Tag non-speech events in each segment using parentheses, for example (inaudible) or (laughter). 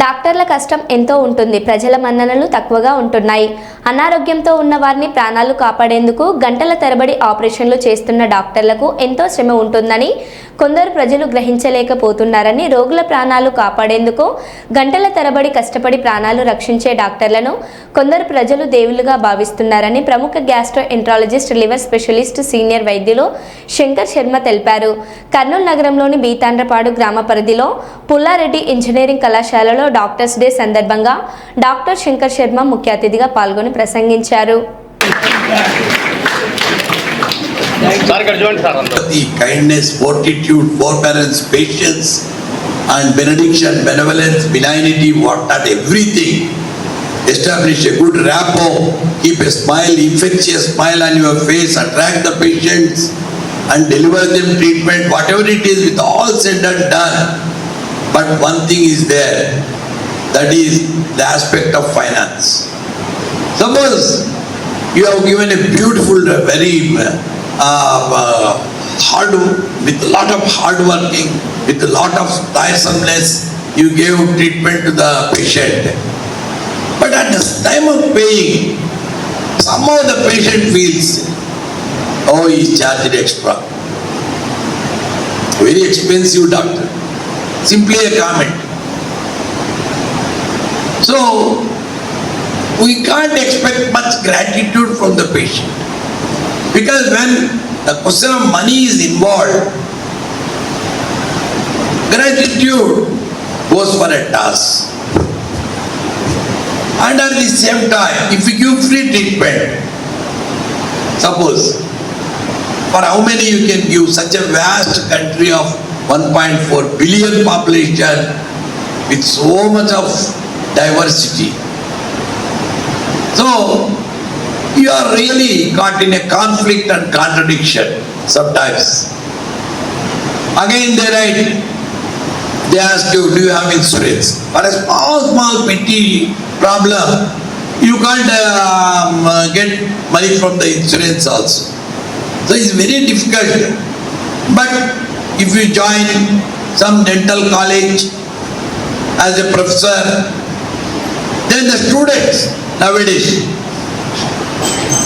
డాక్టర్ల కష్టం ఎంతో ఉంటుంది. ప్రజల మన్ననలు తక్కువగా ఉంటున్నాయి. అనారోగ్యంతో ఉన్న వారిని ప్రాణాలు కాపాడేందుకు గంటల తరబడి ఆపరేషన్లు చేస్తున్న డాక్టర్లకు ఎంతో శ్రమ ఉంటుందని కొందరు ప్రజలు గ్రహించలేకపోతున్నారని రోగుల ప్రాణాలు కాపాడేందుకు గంటల తరబడి కష్టపడి ప్రాణాలు రక్షించే డాక్టర్లను కొందరు ప్రజలు దేవులుగా భావిస్తున్నారని ప్రముఖ gastroenterologist liver specialist senior వైద్యులు శంకర్ శర్మ తెలిపారు. కర్నూలు నగరంలోని బీతాండ్రపాడు గ్రామ పరిధిలో పుల్లారెడ్డి ఇంజనీరింగ్ కళాశాలలో డాక్టర్స్ డే సందర్భంగా డాక్టర్ శంకర్ శర్మ ముఖ్య అతిథిగా పాల్గొని ప్రసంగించారు. The kindness, fortitude, forbearance, patience, and benediction, benevolence, benignity, what not everything. Establish a good rapport, keep a smile, infectious smile on your face, attract the patients, and deliver them treatment, whatever it is, with all said and done. But one thing is there, that is the aspect of finance. Suppose you have given a beautiful, uh, very uh, hard, with a lot of hard working, with a lot of tiresomeness, you gave treatment to the patient. But at the time of paying, somehow the patient feels, oh, he charged extra. Very expensive doctor. Simply a comment. So, we can't expect much gratitude from the patient. Because when the question of money is involved, gratitude goes for a task. And at the same time, if you give free treatment, suppose, for how many you can give such a vast country of 1.4 billion population with so much of diversity. So, you are really caught in a conflict and contradiction sometimes. Again, they write, they ask you, do you have insurance? For a small, small petty problem, you can't um, get money from the insurance also. So it's very difficult. But if you join some dental college as a professor, then the students nowadays,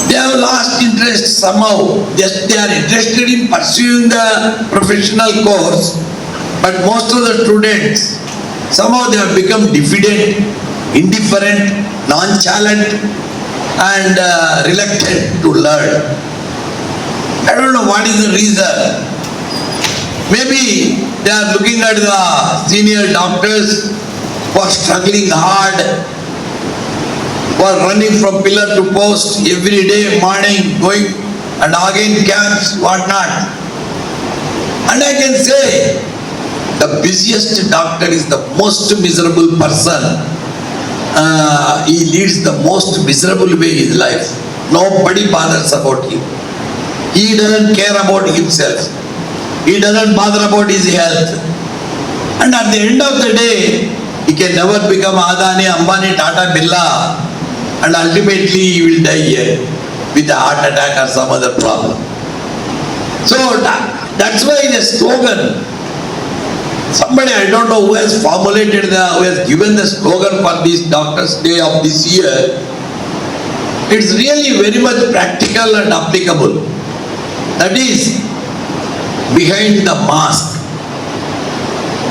they have lost interest somehow. Just they are interested in pursuing the professional course, but most of the students, somehow they have become diffident, indifferent, nonchalant, and uh, reluctant to learn. I don't know what is the reason. Maybe they are looking at the senior doctors who are struggling hard, who are running from pillar to post every day, morning, going and again camps, whatnot. And I can say, the busiest doctor is the most miserable person. Uh, he leads the most miserable way in life. Nobody bothers about him. He doesn't care about himself. He doesn't bother about his health. And at the end of the day, he can never become Adani, Ambani, Tata, Birla. And ultimately, he will die here with a heart attack or some other problem. So that- that's why the slogan, somebody I don't know who has formulated the, who has given the slogan for this Doctor's Day of this year. It's really very much practical and applicable. That is, behind the mask,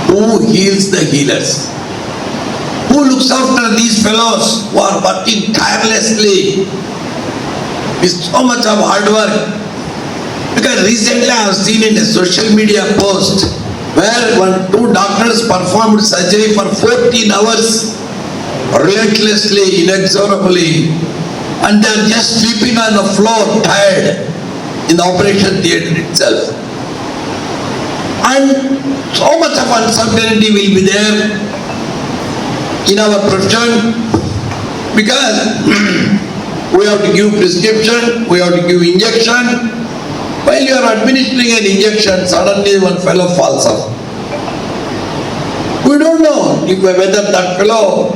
who heals the healers? Who looks after these fellows who are working tirelessly with so much of hard work? Because recently I have seen in a social media post where one, two doctors performed surgery for 14 hours relentlessly, inexorably, and they are just sleeping on the floor, tired, in the operation theatre itself. And so much of uncertainty will be there in our profession because (clears throat) we have to give prescription, we have to give injection. While you are administering an injection, suddenly one fellow falls off. We don't know if whether that fellow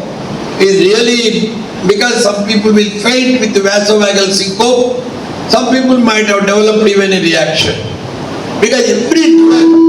is really, because some people will faint with vasovagal syncope, some people might have developed even a reaction. Because every drug